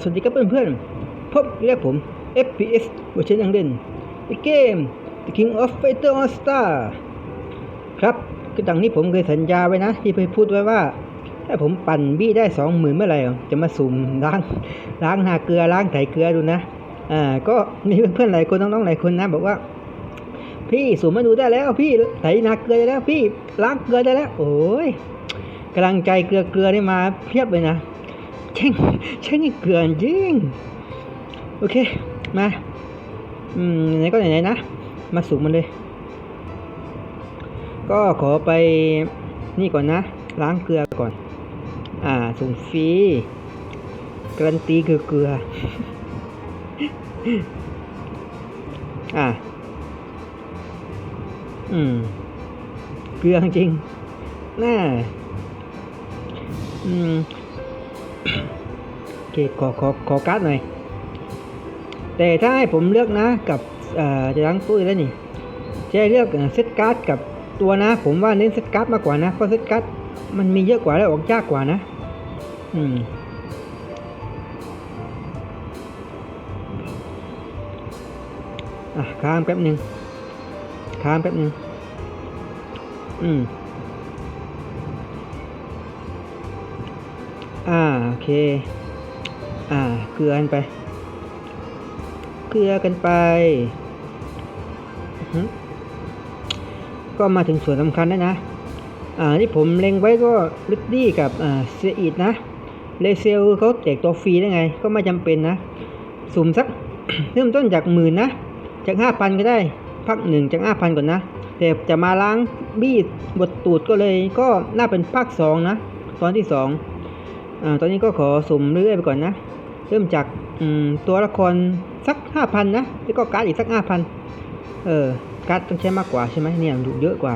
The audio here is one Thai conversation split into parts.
สวัสดีครับเพื่อนๆ พบกับผม FPS เวอร์ชันยังเด่นในเกม The King of Fighter All Star ครับก็ดังนี้ผมเคยสัญญาไว้นะ ที่เคยพูดไว้ว่า ถ้าผมปั่นบี้ได้สองหมื่นเมื่อไหร่ จะมาสุ่มล้างล้างหาเกลือล้างไถเกลือดูนะ อ่า ก็มีเพื่อนๆหลายคนน้องๆหลายคนนะ บอกว่า พี่สุ่มมาดูได้แล้ว พี่ไถนาเกลือได้แล้ว พี่ล้างเกลือได้แล้ว โอ้ยกำลังใจเกลือเกลือนี่มาเพียบเลยนะ เช่งเช่งเกลือนจริง โอเค มา อืมไหนก็ไหนๆนะ มาสูงมันเลย ก็ขอไปนี่ก่อนนะ ล้างเกลือก่อน อ่าส่งฟรีการันตีคือเกลือ อ่า อืม เกลือจริงน่าอืม เคขอขอขอการ์ดหน่อย แต่ถ้าให้ผมเลือกนะกับจะล้างตู้แล้วนี่จะเลือกเอ่อเซตการ์ดกับตัวนะ ผมว่าเน้นเซตการ์ดมากกว่านะเพราะเซตการ์ดมันมีเยอะกว่าและออกยากกว่านะ อืมอะค้างแป๊บหนึ่งค้างแป๊บหนึ่งอืมอ่าโอเค อ่า เกลือกันไป เกลือกันไป ก็มาถึงส่วนสำคัญแล้วนะ อ่า ที่ผมเล็งไว้ก็ลิดดี้กับอ่าเซียอีดนะ เลเซลเขาแจกตัวฟรีได้ไง ก็ไม่จำเป็นนะ สุ่มสัก เริ่มต้นจากหมื่นนะ จากห้าพันก็ได้ พักหนึ่งจากห้าพันก่อนนะ แต่จะมาล้างบี้บทตูดก็เลย ก็น่าเป็นภาคสองนะ ตอนที่สอง อ่าตอนนี้ก็ขอสุ่มเรื่อยๆไปก่อนนะ เริ่มจากอืมตัวละครสักห้าพันนะ แล้วก็การ์ดอีกสักห้าพันเออ การ์ดต้องใช้มากกว่าใช่ไหมเนี่ยดูเยอะกว่า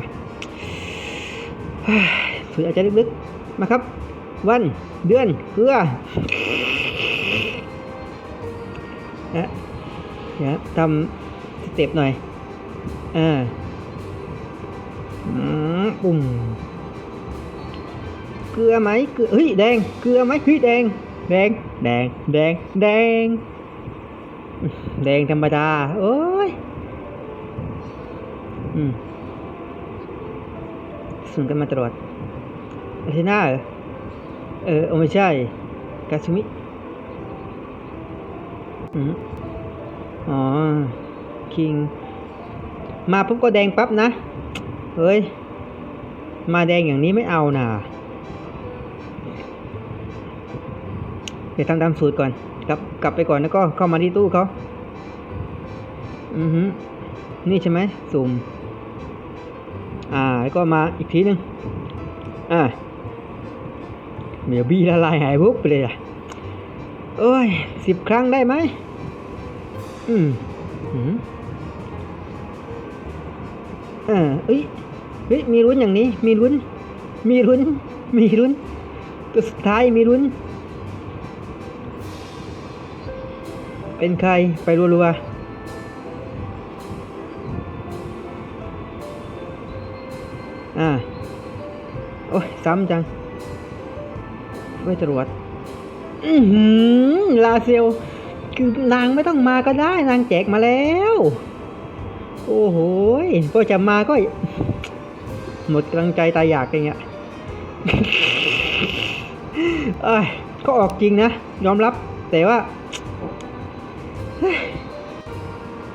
ฝืนอาจจะลึกๆมาครับ วันเดือนเกลือนะเดี๋ยวทำสเต็ปหน่อยอ่าอืมปุ่ม เกลือไหมเกลือเฮ้ยแดง เกลือไหมเฮ้ยแดง แดง แดง แดง แดง แดงธรรมดาโอ้ยอืมสุ่มกันมาตลอดอาเทน่าเออไม่ใช่กาซุมิอืมอ๋อ คิง มาปุ๊บก็แดงปั๊บนะ เฮ้ย มาแดงอย่างนี้ไม่เอาน่ะ ดี๋ยวทำตามสูตรก่อนกลับกลับไปก่อนแล้วก็เข้ามาที่ตู้เขาอือฮึนี่ใช่ไหมสุ่มอ่าแล้วก็มาอีกทีหนึ่งอ่าเดี๋ยบี้ละลายหายวุบไปเลยอะเอ้ยสิบครั้งได้ไหมอืมอืมอ่าเอ้ยเฮ้ยมีลุ้นอย่างนี้ มีลุ้น มีลุ้น มีลุ้นตัวสุดท้ายมีลุ้น เป็นใครไปรัวๆอ่า โอ้ย ซ้ำจังไว้จรวด อือหือ ลาเซล คือนางไม่ต้องมาก็ได้ นางแจกมาแล้ว โอ้โหก็จะมาก็ หมดกำลังใจตายอยากอย่างเงี้ยเอ้ยก็ออกจริงนะ ยอมรับแต่ว่า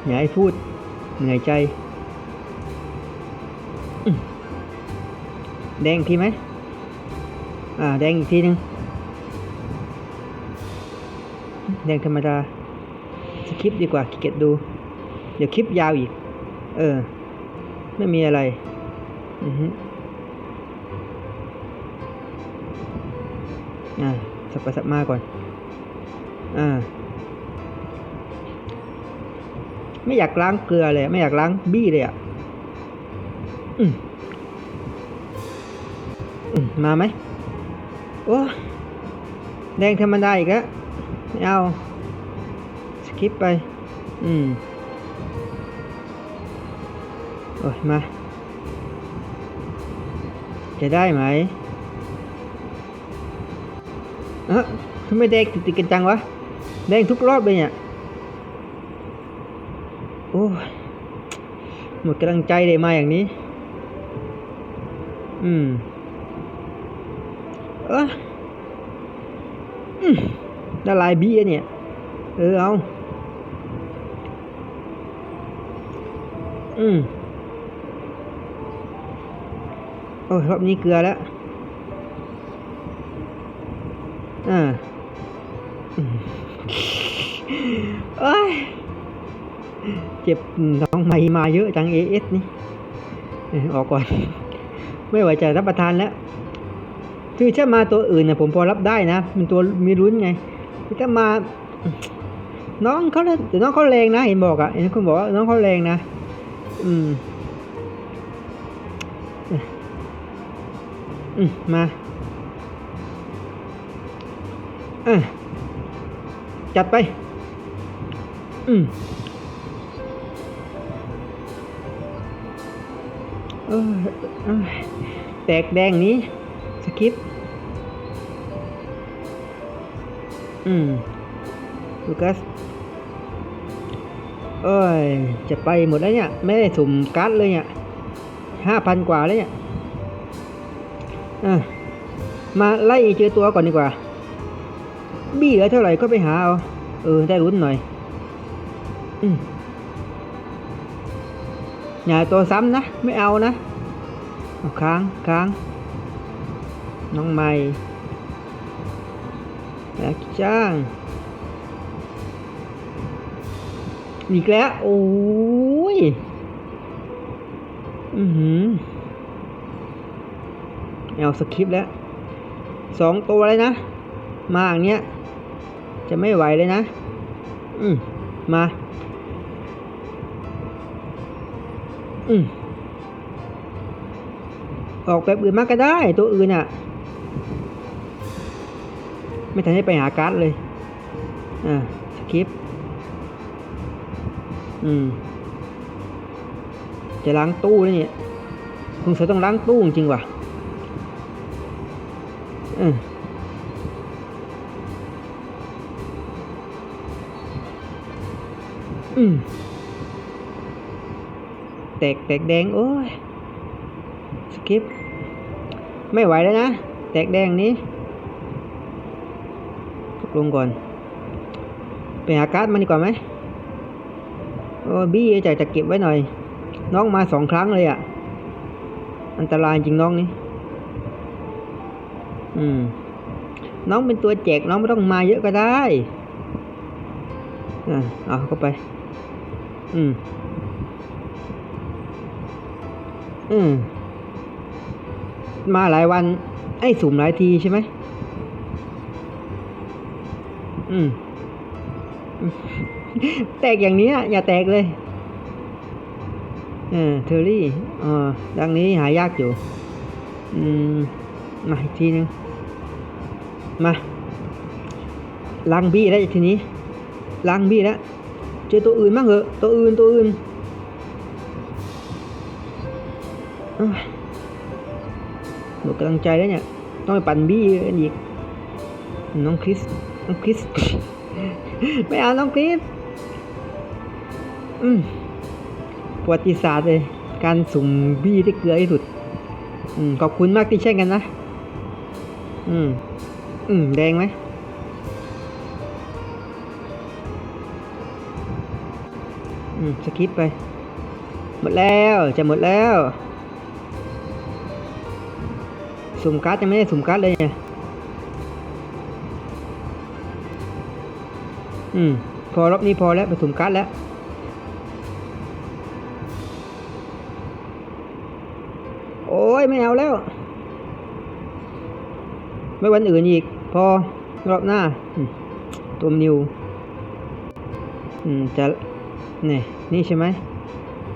อย่าให้พูดเหนื่อยใจ แดงทีไหม อ่า แดงอีกทีหนึ่งแดงธรรมดาสคริปดีกว่าขี้เกียจดู เดี๋ยวคลิปยาวอีก เออ ไม่มีอะไร อือฮึอ่าสับไปสับมาก่อน อ่า ไม่อยากล้างเกลือเลย ไม่อยากล้างบี้เลยอะอมมาไหมโอ้แดงธรรมดาอีกแล้วไม่เอาสคิปไป อืมโอ้ยมา จะได้ไหมเอะทำไมแดงติดกันจังวะ แดงทุกรอบเลยเนี่ย อ้หมดกำลังใจเลยมาอย่างนี้ อืม เอออืมละลายบี้อะเนี่ย เออเอา อืมโอ้ยรอบนี้เกลือแล้วอ่าอืมเอ้ย เจ็บท้องไม่มาเยอะจังเอเอสนี่ออกก่อน ไม่ไหวจะรับประทานแล้วคือถ้ามาตัวอื่นเนะผมพอรับได้นะ มันตัวมีรุ้นไงถ้ามา น้องเขาเนี่ยแต่น้องเขาแรงนะเห็นบอกอะ่ะเห็นคุณบอกว่าน้องเขาแรงนะ อืมอืมมาอะจัดไป อืม แตกแดงนี้สคริป อืมลูกัสเอ้ย จะไปหมดแล้วเนี่ย ไม่ได้สุ่มการ์ดเลยเนี่ยห้าพันกว่าแล้วเนี่ยอะมาไล่เจอตัวก่อนดีกว่า บี้เหลือเท่าไหร่ก็ไปหาเอา เออ ได้รุ้นหน่อย อืม อย่ตัวซ้ำนะ ไม่เอานะเอาค้างค้าง น้องใหม่แอยากจ้าง อีกแล้ว โอ้ย อือหือเอาสคริปต์แล้วสองตัวเลยนะ มาอย่างเนี้ย จะไม่ไหวเลยนะ อืมมา อืมออกแบบอื่นมากก็ได้ ตัวอื่นอะ ไม่ทันได้ไปหาการ์ดเลย อ่าสคริปต์อืม จะล้างตู้แล้วเนี่ยคงจะต้องล้างตู้จริงว่ะอืมอืม แตกแตกแดงโอ้ยสกิปไม่ไหวแล้วนะ แตกแดงนี้ตกลงก่อนไปหาการ์ดมันดีกว่าไหมโอ้บี้จะจะเก็บไว้หน่อย น้องมาสองครั้งเลยอะ่ะ อันตรายจริงน้องนี่อืม น้องเป็นตัวแจกน้องไม่ต้องมาเยอะก็ได้อ่าเอาเข้าไป อืม อืม มาหลายวัน ไอ้สุ่มหลายทีใช่ไหม อืม แตกอย่างนี้อย่าแตกเลย เออเทอรี่อ๋อดังนี้หายากอยู่ อืม มาอีกทีนึง มาล้างบี้แล้วทีนี้ล้างบี้แล้วเจอตัวอื่นบ้างเหอะตัวอื่นตัวอื่น หมดกำลังใจแล้วเนี่ย ต้องไปปั่นบี้กันอีก น้องคริส น้องคริส ไม่เอาน้องคริส อืมประวัติศาสตร์เลย การสุ่มบี้ที่เกลือที่สุด อืม ขอบคุณมากที่แช่งกันนะ อืม อืม แดงไหมอืมสคิปไป หมดแล้ว จะหมดแล้ว สุ่มการ์ดยังไม่ได้สุ่มการ์ดเลยเนี่ยอืม พอรอบนี้พอแล้วไปสุ่มการ์ดแล้วโอ้ยไม่เอาแล้ว ไม่วันอื่นอีก พอรอบหน้าตัวนิวอืมจะนี่นี่ใช่ไหม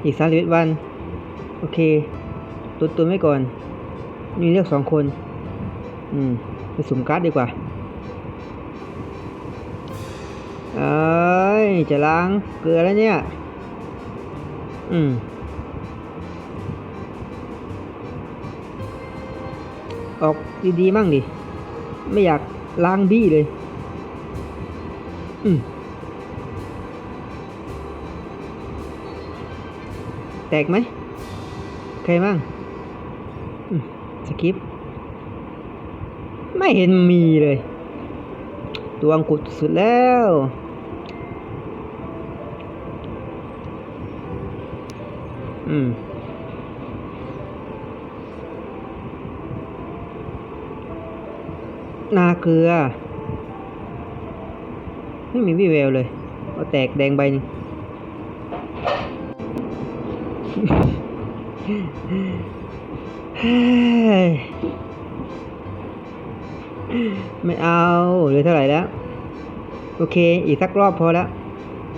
อีกสามสิบวัน โอเคตุนตุนไว้ก่อน มีเลือกสองคน อืม ไปสุ่มการ์ดดีกว่า เอ้ย จะล้างเกลือแล้วเนี่ย อืม ออกดีๆมั่งดิ ไม่อยากล้างบี้เลย อืม แตกไหมใครบ้าง สกิป ไม่เห็นมีเลยดวอังกุดสุดแล้ว อืมนาเกลือ ไม่มีวี่แววเลยเอาแตกแดงใบนึง ไม่เอาเหลือเท่าไหร่แล้ว โอเค อีกสักรอบพอแล้ว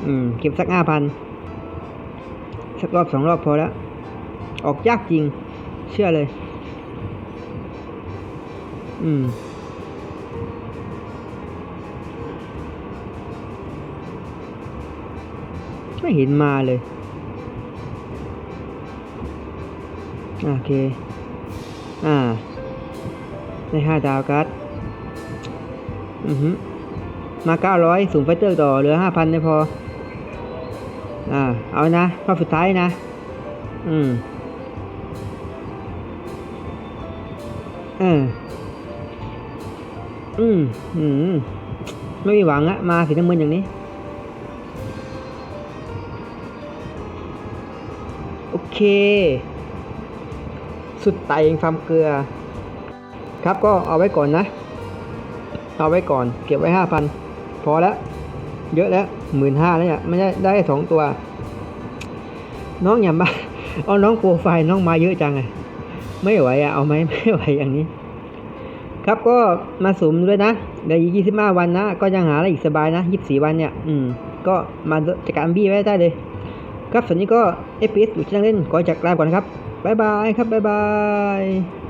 อืม เก็บสักห้าพันสักรอบสองรอบพอแล้ว ออกยากจริง เชื่อเลย อืมไม่เห็นมาเลย โอเค อ่าได้ห้าดาวกัดอือฮึมาเก้าร้อยสูงไฟเตอร์ต่อเหลือห้าพันได้พอ อ่า เอานะรอบสุดท้ายนะ อืมเอออืมอืมไม่มีหวังอะมาสีน้ำเงินอย่างนี้ โอเค สุดไตเองฟาร์มเกลือ ครับก็เอาไว้ก่อนนะ เอาไว้ก่อน เก็บไว้ห้าพันพอแล้ว เยอะแล้วหมื่นห้าแล้วเนี่ยไม่ได้ได้สองตัว น้องอย่ามาเอาน้องโปรไฟล์น้องมาเยอะจังไงไม่ไหวอะเอาไหมไม่ไหวอย่างนี้ ครับก็มาสุ่มด้วยนะเดี๋ยวอีกยี่สิบห้าวันนะ ก็ยังหาอะไรอีกสบายนะยี่สิบสี่วันเนี่ย อืม ก็มาจัดการบี้ไว้ได้เลย ครับส่วนนี้ก็ FPS อยู่ที่นั่งเล่นขอจากลาก่อนครับ บ๊ายบายครับบ๊ายบาย